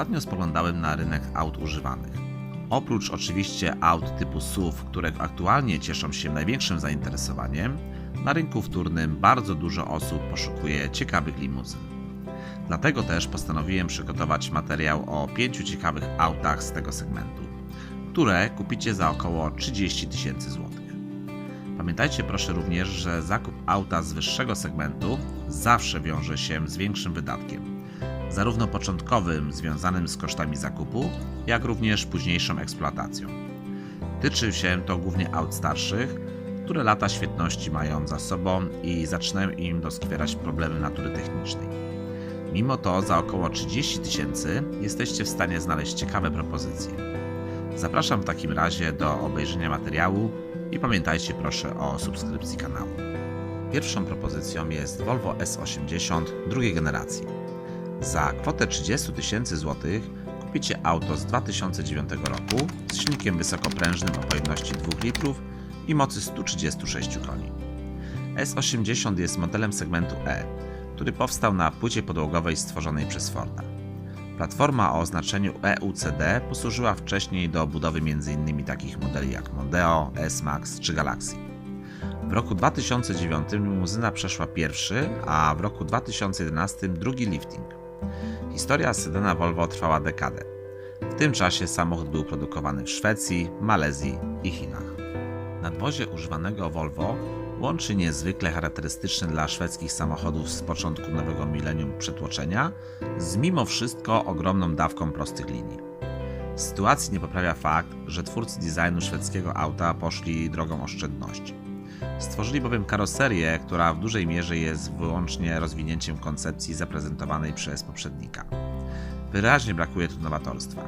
Ostatnio spoglądałem na rynek aut używanych. Oprócz oczywiście aut typu SUV, które aktualnie cieszą się największym zainteresowaniem, na rynku wtórnym bardzo dużo osób poszukuje ciekawych limuzyn. Dlatego też postanowiłem przygotować materiał o pięciu ciekawych autach z tego segmentu, które kupicie za około 30 tysięcy złotych. Pamiętajcie proszę również, że zakup auta z wyższego segmentu zawsze wiąże się z większym wydatkiem, zarówno początkowym związanym z kosztami zakupu, jak również późniejszą eksploatacją. Tyczy się to głównie aut starszych, które lata świetności mają za sobą i zaczynają im doskwierać problemy natury technicznej. Mimo to za około 30 tysięcy jesteście w stanie znaleźć ciekawe propozycje. Zapraszam w takim razie do obejrzenia materiału i pamiętajcie proszę o subskrypcji kanału. Pierwszą propozycją jest Volvo S80 drugiej generacji. Za kwotę 30 tysięcy złotych kupicie auto z 2009 roku z silnikiem wysokoprężnym o pojemności 2 litrów i mocy 136 koni. S80 jest modelem segmentu E, który powstał na płycie podłogowej stworzonej przez Forda. Platforma o oznaczeniu EUCD posłużyła wcześniej do budowy m.in. takich modeli jak Mondeo, S-Max czy Galaxy. W roku 2009 limuzyna przeszła pierwszy, a w roku 2011 drugi lifting. Historia sedana Volvo trwała dekadę. W tym czasie samochód był produkowany w Szwecji, Malezji i Chinach. Nadwozie używanego Volvo łączy niezwykle charakterystyczne dla szwedzkich samochodów z początku nowego milenium przetłoczenia z mimo wszystko ogromną dawką prostych linii. Sytuacji nie poprawia fakt, że twórcy designu szwedzkiego auta poszli drogą oszczędności. Stworzyli bowiem karoserię, która w dużej mierze jest wyłącznie rozwinięciem koncepcji zaprezentowanej przez poprzednika. Wyraźnie brakuje tu nowatorstwa.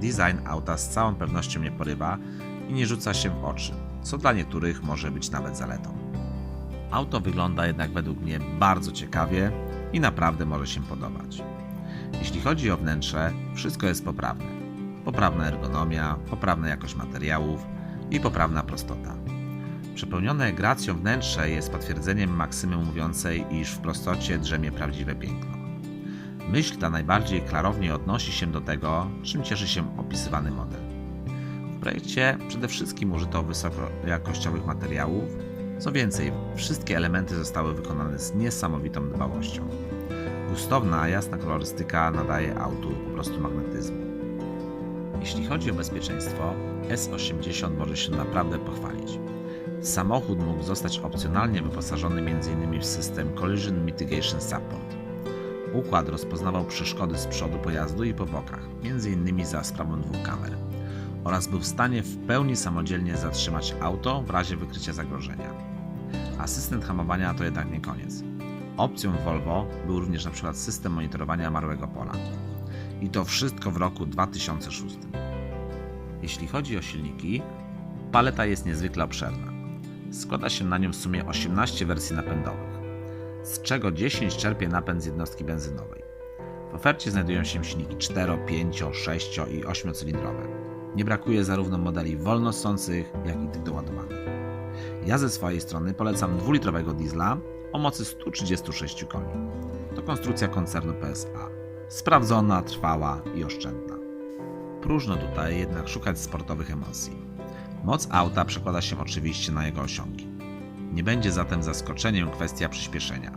Design auta z całą pewnością nie porywa i nie rzuca się w oczy, co dla niektórych może być nawet zaletą. Auto wygląda jednak według mnie bardzo ciekawie i naprawdę może się podobać. Jeśli chodzi o wnętrze, wszystko jest poprawne. Poprawna ergonomia, poprawna jakość materiałów i poprawna prostota. Przepełnione gracją wnętrze jest potwierdzeniem maksymy mówiącej, iż w prostocie drzemie prawdziwe piękno. Myśl ta najbardziej klarownie odnosi się do tego, czym cieszy się opisywany model. W projekcie przede wszystkim użyto wysokojakościowych materiałów, co więcej, wszystkie elementy zostały wykonane z niesamowitą dbałością. Gustowna, jasna kolorystyka nadaje autu po prostu magnetyzmu. Jeśli chodzi o bezpieczeństwo, S80 może się naprawdę pochwalić. Samochód mógł zostać opcjonalnie wyposażony m.in. w system Collision Mitigation Support. Układ rozpoznawał przeszkody z przodu pojazdu i po bokach, m.in. za sprawą dwóch kamer, oraz był w stanie w pełni samodzielnie zatrzymać auto w razie wykrycia zagrożenia. Asystent hamowania to jednak nie koniec. Opcją Volvo był również np. system monitorowania marłego pola. I to wszystko w roku 2006. Jeśli chodzi o silniki, paleta jest niezwykle obszerna. Składa się na nią w sumie 18 wersji napędowych, z czego 10 czerpie napęd z jednostki benzynowej. W ofercie znajdują się silniki 4, 5, 6 i 8 cylindrowe. Nie brakuje zarówno modeli wolnosących, jak i tych doładowanych. Ja ze swojej strony polecam 2-litrowego diesla o mocy 136 koni. To konstrukcja koncernu PSA. Sprawdzona, trwała i oszczędna. Próżno tutaj jednak szukać sportowych emocji. Moc auta przekłada się oczywiście na jego osiągi. Nie będzie zatem zaskoczeniem kwestia przyspieszenia.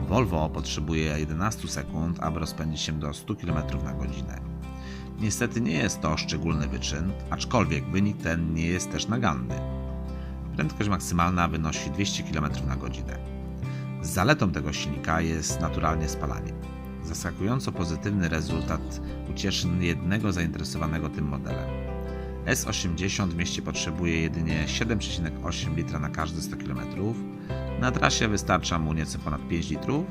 Volvo potrzebuje 11 sekund, aby rozpędzić się do 100 km na godzinę. Niestety nie jest to szczególny wyczyn, aczkolwiek wynik ten nie jest też naganny. Prędkość maksymalna wynosi 200 km na godzinę. Zaletą tego silnika jest naturalnie spalanie. Zaskakująco pozytywny rezultat ucieszy jednego zainteresowanego tym modelem. S80 w mieście potrzebuje jedynie 7,8 litra na każde 100 km. Na trasie wystarcza mu nieco ponad 5 litrów,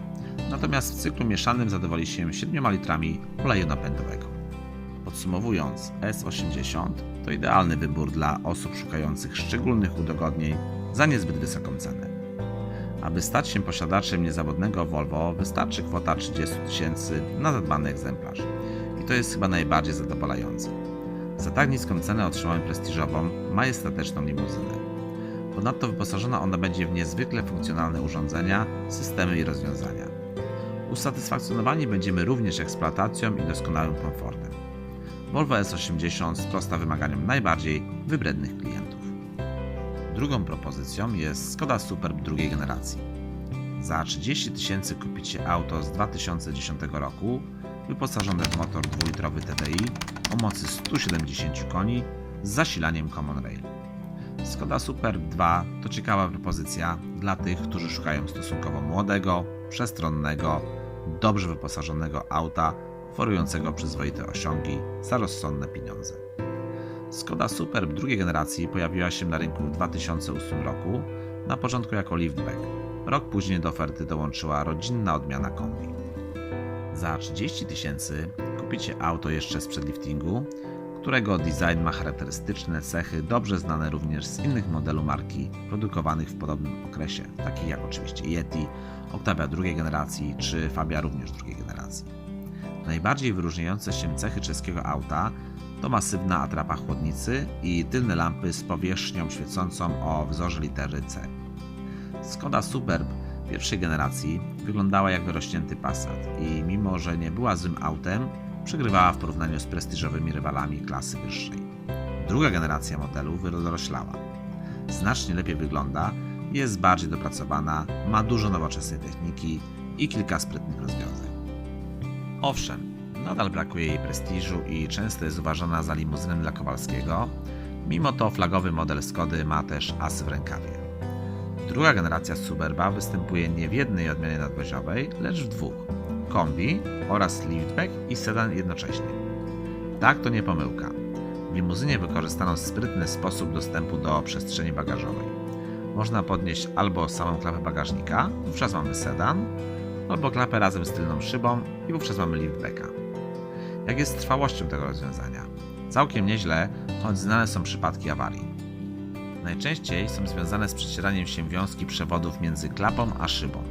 natomiast w cyklu mieszanym zadowoli się 7 litrami oleju napędowego. Podsumowując, S80 to idealny wybór dla osób szukających szczególnych udogodnień za niezbyt wysoką cenę. Aby stać się posiadaczem niezawodnego Volvo, wystarczy kwota 30 tysięcy na zadbany egzemplarz. I to jest chyba najbardziej zadowalające. Za tak niską cenę otrzymałem prestiżową, majestatyczną limuzynę. Ponadto wyposażona ona będzie w niezwykle funkcjonalne urządzenia, systemy i rozwiązania. Usatysfakcjonowani będziemy również eksploatacją i doskonałym komfortem. Volvo S80 sprosta wymaganiom najbardziej wybrednych klientów. Drugą propozycją jest Skoda Superb drugiej generacji. Za 30 tysięcy kupicie auto z 2010 roku, wyposażone w motor 2-litrowy TDI o mocy 170 koni z zasilaniem Common Rail. Skoda Superb 2 to ciekawa propozycja dla tych, którzy szukają stosunkowo młodego, przestronnego, dobrze wyposażonego auta oferującego przyzwoite osiągi za rozsądne pieniądze. Skoda Superb drugiej generacji pojawiła się na rynku w 2008 roku, na początku jako liftback. Rok później do oferty dołączyła rodzinna odmiana kombi. Za 30 tysięcy kupicie auto jeszcze sprzed liftingu, którego design ma charakterystyczne cechy dobrze znane również z innych modelu marki produkowanych w podobnym okresie, takich jak oczywiście Yeti, Octavia drugiej generacji czy Fabia również drugiej generacji. Najbardziej wyróżniające się cechy czeskiego auta to masywna atrapa chłodnicy i tylne lampy z powierzchnią świecącą o wzorze litery C. Skoda Superb pierwszej generacji wyglądała jak wyrośnięty Passat i mimo, że nie była złym autem, przegrywała w porównaniu z prestiżowymi rywalami klasy wyższej. Druga generacja modelu wydoroślała. Znacznie lepiej wygląda, jest bardziej dopracowana, ma dużo nowoczesnej techniki i kilka sprytnych rozwiązań. Owszem, nadal brakuje jej prestiżu i często jest uważana za limuzynę dla Kowalskiego, mimo to flagowy model Skody ma też as w rękawie. Druga generacja Superba występuje nie w jednej odmianie nadwoziowej, lecz w dwóch kombi oraz liftback i sedan jednocześnie. Tak to nie pomyłka. W limuzynie wykorzystano sprytny sposób dostępu do przestrzeni bagażowej. Można podnieść albo samą klapę bagażnika, wówczas mamy sedan, albo klapę razem z tylną szybą i wówczas mamy liftbacka. Jak jest z trwałością tego rozwiązania? Całkiem nieźle, choć znane są przypadki awarii. Najczęściej są związane z przecieraniem się wiązki przewodów między klapą a szybą.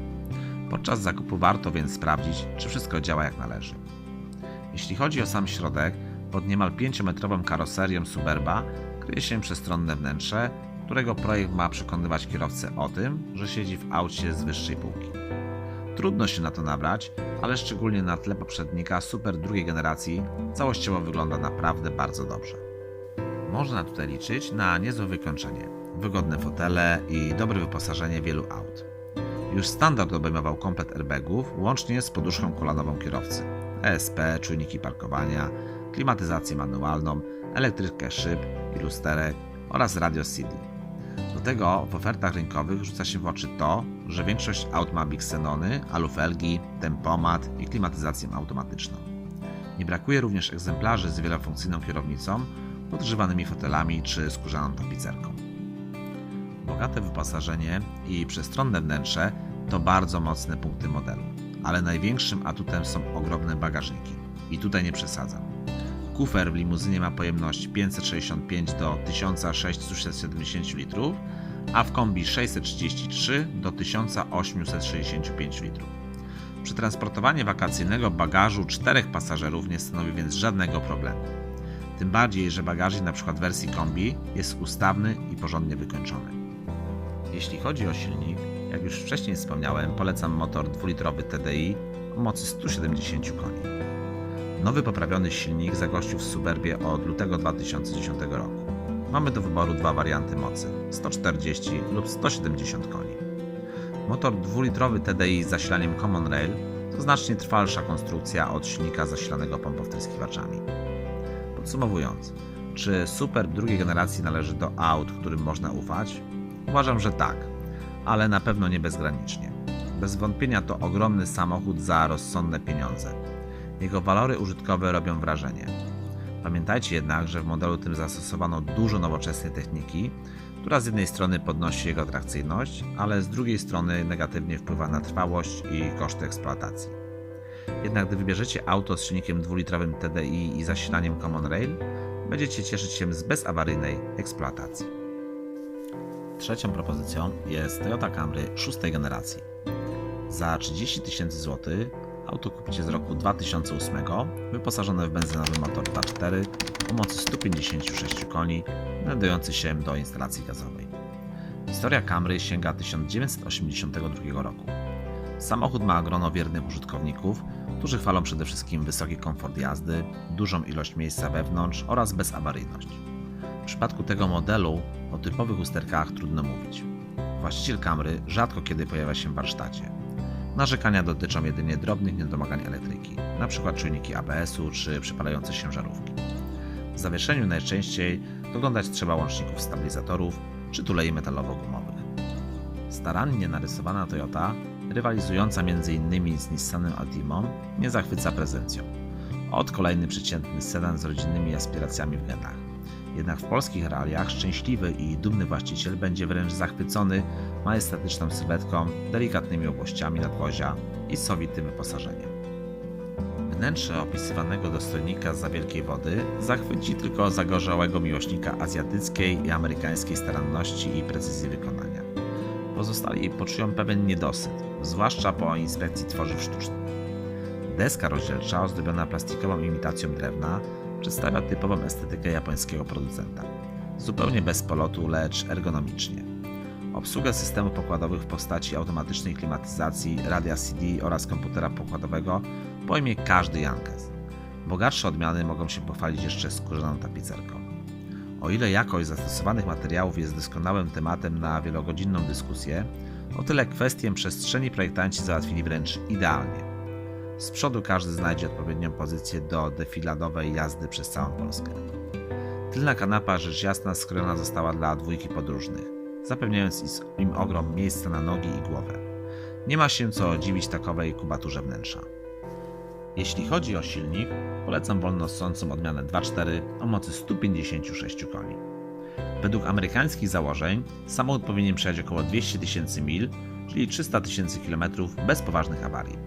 Podczas zakupu warto więc sprawdzić, czy wszystko działa jak należy. Jeśli chodzi o sam środek, pod niemal 5-metrową karoserią Superba kryje się przestronne wnętrze, którego projekt ma przekonywać kierowcę o tym, że siedzi w aucie z wyższej półki. Trudno się na to nabrać, ale szczególnie na tle poprzednika Super drugiej generacji całościowo wygląda naprawdę bardzo dobrze. Można tutaj liczyć na niezłe wykończenie, wygodne fotele i dobre wyposażenie wielu aut. Już standard obejmował komplet airbagów, łącznie z poduszką kolanową kierowcy, ESP, czujniki parkowania, klimatyzację manualną, elektrykę szyb i lusterek oraz radio CD. Do tego w ofertach rynkowych rzuca się w oczy to, że większość aut ma biksenony, alufelgi, tempomat i klimatyzację automatyczną. Nie brakuje również egzemplarzy z wielofunkcyjną kierownicą, podgrzewanymi fotelami czy skórzaną tapicerką. Bogate wyposażenie i przestronne wnętrze to bardzo mocne punkty modelu, ale największym atutem są ogromne bagażniki. I tutaj nie przesadzam. Kufer w limuzynie ma pojemność 565 do 1670 litrów, a w kombi 633 do 1865 litrów. Przetransportowanie wakacyjnego bagażu czterech pasażerów nie stanowi więc żadnego problemu. Tym bardziej, że bagażnik np. wersji kombi jest ustawny i porządnie wykończony. Jeśli chodzi o silnik, jak już wcześniej wspomniałem, polecam motor 2-litrowy TDI o mocy 170 koni. Nowy poprawiony silnik zagościł w Suburbie od lutego 2010 roku. Mamy do wyboru dwa warianty mocy 140 lub 170 koni. Motor 2-litrowy TDI z zasilaniem Common Rail to znacznie trwalsza konstrukcja od silnika zasilanego pompowtryskiwaczami. Podsumowując, czy Superb drugiej generacji należy do aut, którym można ufać? Uważam, że tak, ale na pewno nie bezgranicznie. Bez wątpienia to ogromny samochód za rozsądne pieniądze. Jego walory użytkowe robią wrażenie. Pamiętajcie jednak, że w modelu tym zastosowano dużo nowoczesnej techniki, która z jednej strony podnosi jego atrakcyjność, ale z drugiej strony negatywnie wpływa na trwałość i koszty eksploatacji. Jednak gdy wybierzecie auto z silnikiem 2-litrowym TDI i zasilaniem Common Rail, będziecie cieszyć się z bezawaryjnej eksploatacji. Trzecią propozycją jest Toyota Camry szóstej generacji. Za 30 tysięcy złotych auto kupicie z roku 2008, wyposażone w benzynowy motor 2.4 o mocy 156 koni, nadający się do instalacji gazowej. Historia Camry sięga 1982 roku. Samochód ma grono wiernych użytkowników, którzy chwalą przede wszystkim wysoki komfort jazdy, dużą ilość miejsca wewnątrz oraz bezawaryjność. W przypadku tego modelu o typowych usterkach trudno mówić. Właściciel Camry rzadko kiedy pojawia się w warsztacie. Narzekania dotyczą jedynie drobnych niedomagań elektryki, np. czujniki ABS-u czy przypalające się żarówki. W zawieszeniu najczęściej doglądać trzeba łączników stabilizatorów czy tulei metalowo-gumowych. Starannie narysowana Toyota, rywalizująca m.in. z Nissanem Altimą, nie zachwyca prezencją. Od kolejny przeciętny sedan z rodzinnymi aspiracjami w genach. Jednak w polskich realiach szczęśliwy i dumny właściciel będzie wręcz zachwycony majestatyczną sylwetką, delikatnymi obłościami nadwozia i sowitym wyposażeniem. Wnętrze opisywanego dostojnika za wielkiej wody zachwyci tylko zagorzałego miłośnika azjatyckiej i amerykańskiej staranności i precyzji wykonania. Pozostali poczują pewien niedosyt, zwłaszcza po inspekcji tworzyw sztucznych. Deska rozdzielcza, ozdobiona plastikową imitacją drewna, przedstawia typową estetykę japońskiego producenta. Zupełnie bez polotu, lecz ergonomicznie. Obsługę systemów pokładowych w postaci automatycznej klimatyzacji, radia CD oraz komputera pokładowego pojmie każdy Jankes. Bogatsze odmiany mogą się pochwalić jeszcze skórzaną tapicerką. O ile jakość zastosowanych materiałów jest doskonałym tematem na wielogodzinną dyskusję, o tyle kwestię przestrzeni projektanci załatwili wręcz idealnie. Z przodu każdy znajdzie odpowiednią pozycję do defiladowej jazdy przez całą Polskę. Tylna kanapa rzecz jasna skrojona została dla dwójki podróżnych, zapewniając im ogrom miejsca na nogi i głowę. Nie ma się co dziwić takowej kubaturze wnętrza. Jeśli chodzi o silnik, polecam wolno ssącą odmianę 2.4 o mocy 156 koni. Według amerykańskich założeń samochód powinien przejechać około 200 tysięcy mil, czyli 300 tysięcy km bez poważnych awarii.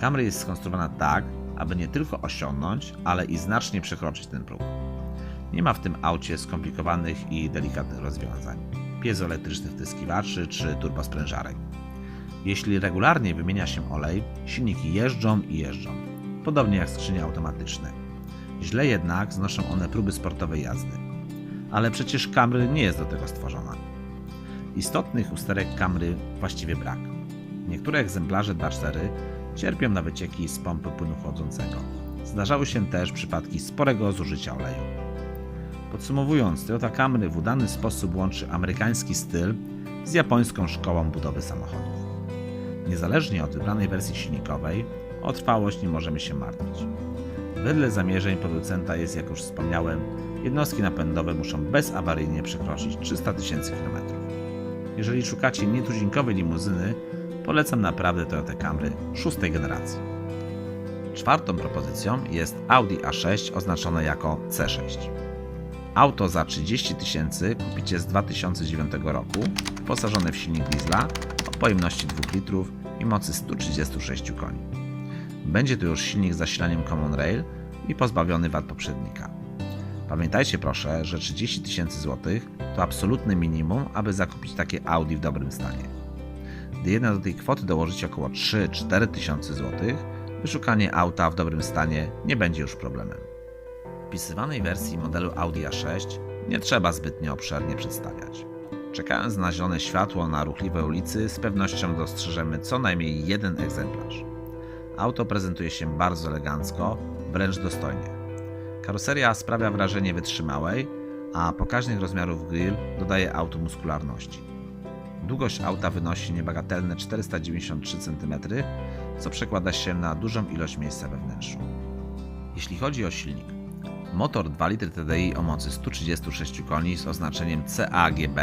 Camry jest skonstruowana tak, aby nie tylko osiągnąć, ale i znacznie przekroczyć ten próg. Nie ma w tym aucie skomplikowanych i delikatnych rozwiązań, piezoelektrycznych wtyskiwaczy czy turbosprężarek. Jeśli regularnie wymienia się olej, silniki jeżdżą i jeżdżą, podobnie jak skrzynie automatyczne. Źle jednak znoszą one próby sportowej jazdy. Ale przecież Camry nie jest do tego stworzona. Istotnych usterek Camry właściwie brak. Niektóre egzemplarze 2.4 cierpią na wycieki z pompy płynu chłodzącego. Zdarzały się też przypadki sporego zużycia oleju. Podsumowując, Toyota Camry w udany sposób łączy amerykański styl z japońską szkołą budowy samochodów. Niezależnie od wybranej wersji silnikowej, o trwałość nie możemy się martwić. Wedle zamierzeń producenta jest, jak już wspomniałem, jednostki napędowe muszą bezawaryjnie przekroczyć 300 tysięcy km. Jeżeli szukacie nietuzinkowej limuzyny, polecam naprawdę Toyota Camry szóstej generacji. Czwartą propozycją jest Audi A6 oznaczone jako C6. Auto za 30 tysięcy kupicie z 2009 roku, wyposażone w silnik diesla o pojemności 2 litrów i mocy 136 koni. Będzie to już silnik z zasilaniem Common Rail i pozbawiony wad poprzednika. Pamiętajcie proszę, że 30 tysięcy złotych to absolutne minimum, aby zakupić takie Audi w dobrym stanie. Gdy jednak do tej kwoty dołożycie około 3-4 tysiące złotych, wyszukanie auta w dobrym stanie nie będzie już problemem. Wpisywanej wersji modelu Audi A6 nie trzeba zbytnio obszernie przedstawiać. Czekając na zielone światło na ruchliwej ulicy, z pewnością dostrzeżemy co najmniej jeden egzemplarz. Auto prezentuje się bardzo elegancko, wręcz dostojnie. Karoseria sprawia wrażenie wytrzymałej, a pokaźnych rozmiarów grill dodaje autu muskularności. Długość auta wynosi niebagatelne 493 cm, co przekłada się na dużą ilość miejsca we wnętrzu. Jeśli chodzi o silnik, motor 2 litry TDI o mocy 136 koni z oznaczeniem CAGB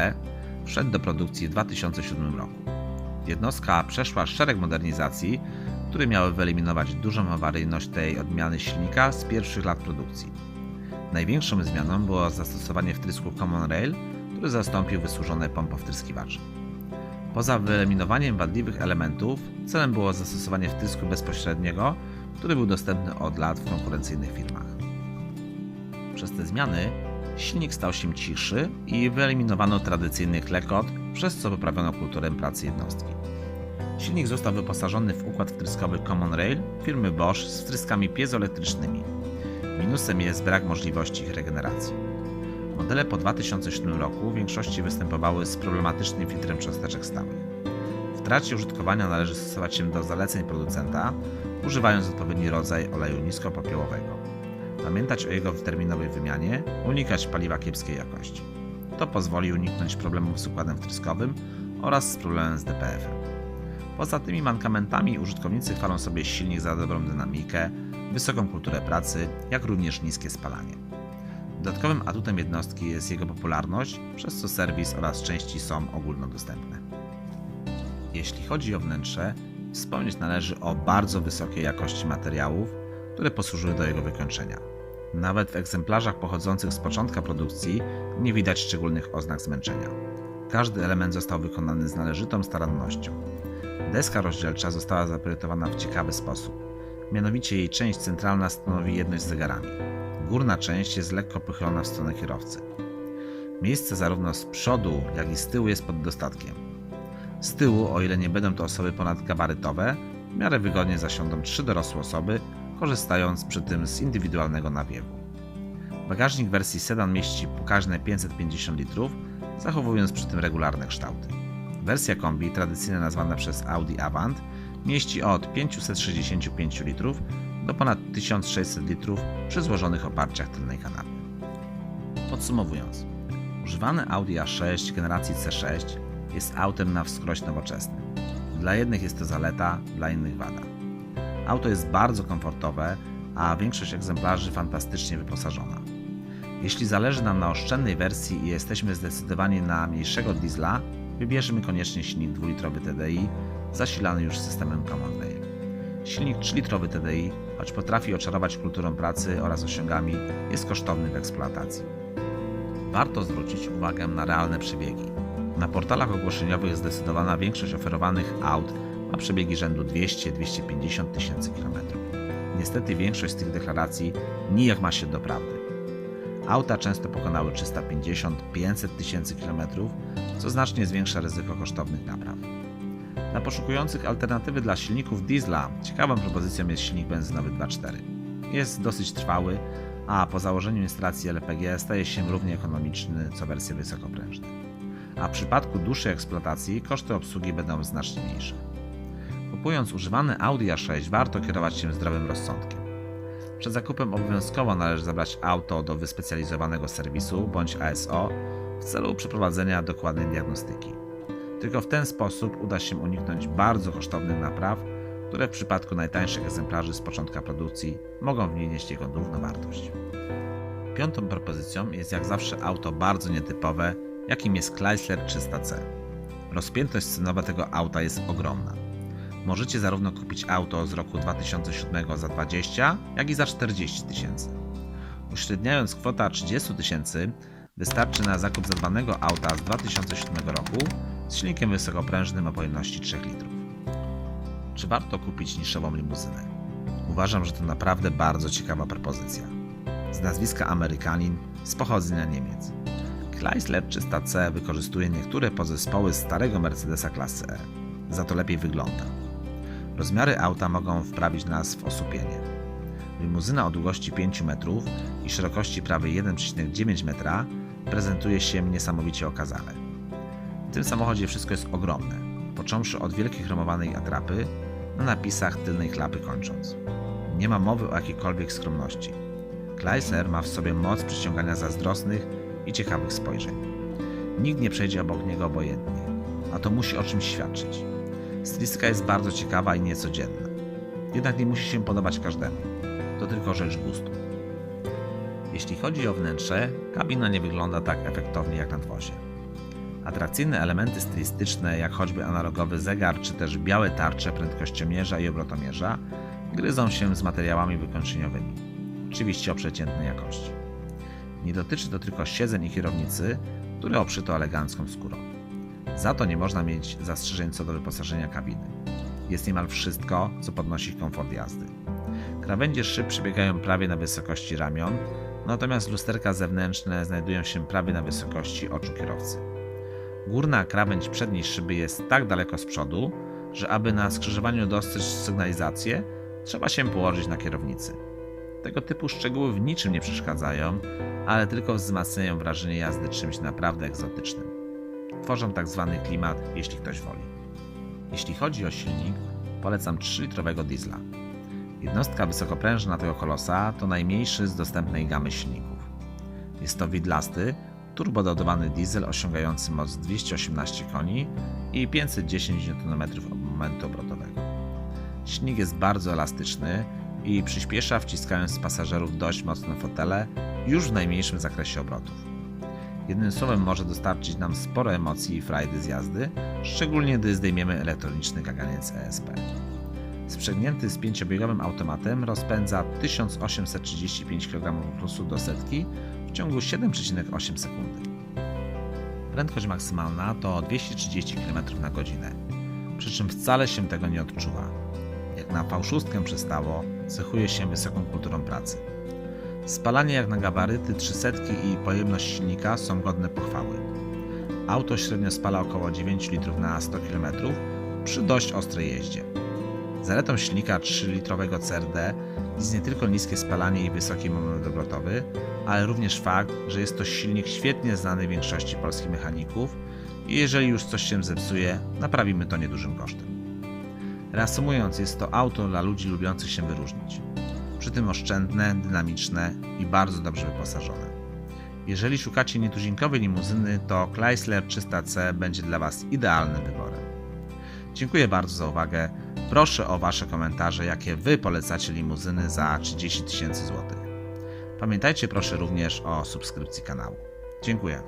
wszedł do produkcji w 2007 roku. Jednostka przeszła szereg modernizacji, które miały wyeliminować dużą awaryjność tej odmiany silnika z pierwszych lat produkcji. Największą zmianą było zastosowanie wtrysku Common Rail, który zastąpił wysłużone pompowtryskiwacze. Poza wyeliminowaniem wadliwych elementów, celem było zastosowanie wtrysku bezpośredniego, który był dostępny od lat w konkurencyjnych firmach. Przez te zmiany silnik stał się cichszy i wyeliminowano tradycyjny klekot, przez co poprawiono kulturę pracy jednostki. Silnik został wyposażony w układ wtryskowy Common Rail firmy Bosch z wtryskami piezoelektrycznymi. Minusem jest brak możliwości ich regeneracji. Modele po 2007 roku w większości występowały z problematycznym filtrem cząsteczek stałych. W trakcie użytkowania należy stosować się do zaleceń producenta, używając odpowiedni rodzaj oleju niskopopiołowego. Pamiętać o jego terminowej wymianie, unikać paliwa kiepskiej jakości. To pozwoli uniknąć problemów z układem wtryskowym oraz z problemem z DPF-em. Poza tymi mankamentami użytkownicy chwalą sobie silnik za dobrą dynamikę, wysoką kulturę pracy, jak również niskie spalanie. Dodatkowym atutem jednostki jest jego popularność, przez co serwis oraz części są ogólnodostępne. Jeśli chodzi o wnętrze, wspomnieć należy o bardzo wysokiej jakości materiałów, które posłużyły do jego wykończenia. Nawet w egzemplarzach pochodzących z początka produkcji nie widać szczególnych oznak zmęczenia. Każdy element został wykonany z należytą starannością. Deska rozdzielcza została zaprojektowana w ciekawy sposób. Mianowicie jej część centralna stanowi jedność z zegarami. Górna część jest lekko pochylona w stronę kierowcy. Miejsce zarówno z przodu, jak i z tyłu jest pod dostatkiem. Z tyłu, o ile nie będą to osoby ponadgabarytowe, w miarę wygodnie zasiądą trzy dorosłe osoby, korzystając przy tym z indywidualnego nawiewu. Bagażnik wersji sedan mieści pokaźne 550 litrów, zachowując przy tym regularne kształty. Wersja kombi, tradycyjnie nazwana przez Audi Avant, mieści od 565 litrów do ponad 1600 litrów przy złożonych oparciach tylnej kanapy. Podsumowując, używany Audi A6 generacji C6 jest autem na wskroś nowoczesnym. Dla jednych jest to zaleta, dla innych wada. Auto jest bardzo komfortowe, a większość egzemplarzy fantastycznie wyposażona. Jeśli zależy nam na oszczędnej wersji i jesteśmy zdecydowani na mniejszego diesla, wybierzmy koniecznie silnik 2-litrowy TDI zasilany już systemem Common. Silnik 3-litrowy TDI, choć potrafi oczarować kulturą pracy oraz osiągami, jest kosztowny w eksploatacji. Warto zwrócić uwagę na realne przebiegi. Na portalach ogłoszeniowych zdecydowana większość oferowanych aut ma przebiegi rzędu 200-250 tysięcy kilometrów. Niestety większość z tych deklaracji nijak ma się do prawdy. Auta często pokonały 350-500 tysięcy kilometrów, co znacznie zwiększa ryzyko kosztownych napraw. Dla poszukujących alternatywy dla silników diesla ciekawą propozycją jest silnik benzynowy 2.4. Jest dosyć trwały, a po założeniu instalacji LPG staje się równie ekonomiczny co wersje wysokoprężne. A w przypadku dłuższej eksploatacji koszty obsługi będą znacznie mniejsze. Kupując używany Audi A6 warto kierować się zdrowym rozsądkiem. Przed zakupem obowiązkowo należy zabrać auto do wyspecjalizowanego serwisu bądź ASO w celu przeprowadzenia dokładnej diagnostyki. Tylko w ten sposób uda się uniknąć bardzo kosztownych napraw, które w przypadku najtańszych egzemplarzy z początka produkcji mogą wnieść jego równowartość. Piątą propozycją jest jak zawsze auto bardzo nietypowe, jakim jest Chrysler 300C. Rozpiętość cenowa tego auta jest ogromna. Możecie zarówno kupić auto z roku 2007 za 20, jak i za 40 tysięcy. Uśredniając kwota 30 tysięcy, wystarczy na zakup zadbanego auta z 2007 roku z silnikiem wysokoprężnym o pojemności 3 litrów. Czy warto kupić niszową limuzynę? Uważam, że to naprawdę bardzo ciekawa propozycja. Z nazwiska Amerykanin, z pochodzenia Niemiec. Chrysler 300C wykorzystuje niektóre podzespoły starego Mercedesa klasy E. Za to lepiej wygląda. Rozmiary auta mogą wprawić nas w osłupienie. Limuzyna o długości 5 metrów i szerokości prawie 1,9 metra prezentuje się niesamowicie okazale. W tym samochodzie wszystko jest ogromne, począwszy od wielkiej chromowanej atrapy, na napisach tylnej klapy kończąc. Nie ma mowy o jakiejkolwiek skromności. Chrysler ma w sobie moc przyciągania zazdrosnych i ciekawych spojrzeń. Nikt nie przejdzie obok niego obojętnie, a to musi o czymś świadczyć. Stylistyka jest bardzo ciekawa i niecodzienna. Jednak nie musi się podobać każdemu. To tylko rzecz gustu. Jeśli chodzi o wnętrze, kabina nie wygląda tak efektownie jak na dwozie. Atrakcyjne elementy stylistyczne, jak choćby analogowy zegar czy też białe tarcze prędkościomierza i obrotomierza, gryzą się z materiałami wykończeniowymi, oczywiście o przeciętnej jakości. Nie dotyczy to tylko siedzeń i kierownicy, które obszyto elegancką skórą. Za to nie można mieć zastrzeżeń co do wyposażenia kabiny. Jest niemal wszystko, co podnosi komfort jazdy. Krawędzie szyb przebiegają prawie na wysokości ramion, natomiast lusterka zewnętrzne znajdują się prawie na wysokości oczu kierowcy. Górna krawędź przedniej szyby jest tak daleko z przodu, że aby na skrzyżowaniu dostrzec sygnalizację, trzeba się położyć na kierownicy. Tego typu szczegóły w niczym nie przeszkadzają, ale tylko wzmacniają wrażenie jazdy czymś naprawdę egzotycznym. Tworzą tak zwany klimat, jeśli ktoś woli. Jeśli chodzi o silnik, polecam 3-litrowego diesla. Jednostka wysokoprężna tego kolosa to najmniejszy z dostępnej gamy silników. Jest to widlasty, turbododowany diesel osiągający moc 218 koni i 510 Nm momentu obrotowego. Silnik jest bardzo elastyczny i przyspiesza wciskając pasażerów dość mocno w fotele już w najmniejszym zakresie obrotów. Jednym słowem może dostarczyć nam sporo emocji i frajdy z jazdy, szczególnie gdy zdejmiemy elektroniczny kaganiec ESP. Sprzęgnięty z pięciobiegowym automatem rozpędza 1835 kg do setki w ciągu 7,8 sekundy. Prędkość maksymalna to 230 km na godzinę, przy czym wcale się tego nie odczuwa. Jak na V6 przystało, cechuje się wysoką kulturą pracy. Spalanie jak na gabaryty 300 i pojemność silnika są godne pochwały. Auto średnio spala około 9 litrów na 100 km przy dość ostrej jeździe. Zaletą silnika 3-litrowego CRD jest nie tylko niskie spalanie i wysoki moment obrotowy, ale również fakt, że jest to silnik świetnie znany większości polskich mechaników i jeżeli już coś się zepsuje, naprawimy to niedużym kosztem. Reasumując, jest to auto dla ludzi lubiących się wyróżnić. Przy tym oszczędne, dynamiczne i bardzo dobrze wyposażone. Jeżeli szukacie nietuzinkowej limuzyny, to Chrysler 300C będzie dla Was idealnym wyborem. Dziękuję bardzo za uwagę. Proszę o Wasze komentarze, jakie Wy polecacie limuzyny za 30 tysięcy złotych. Pamiętajcie proszę również o subskrypcji kanału. Dziękuję.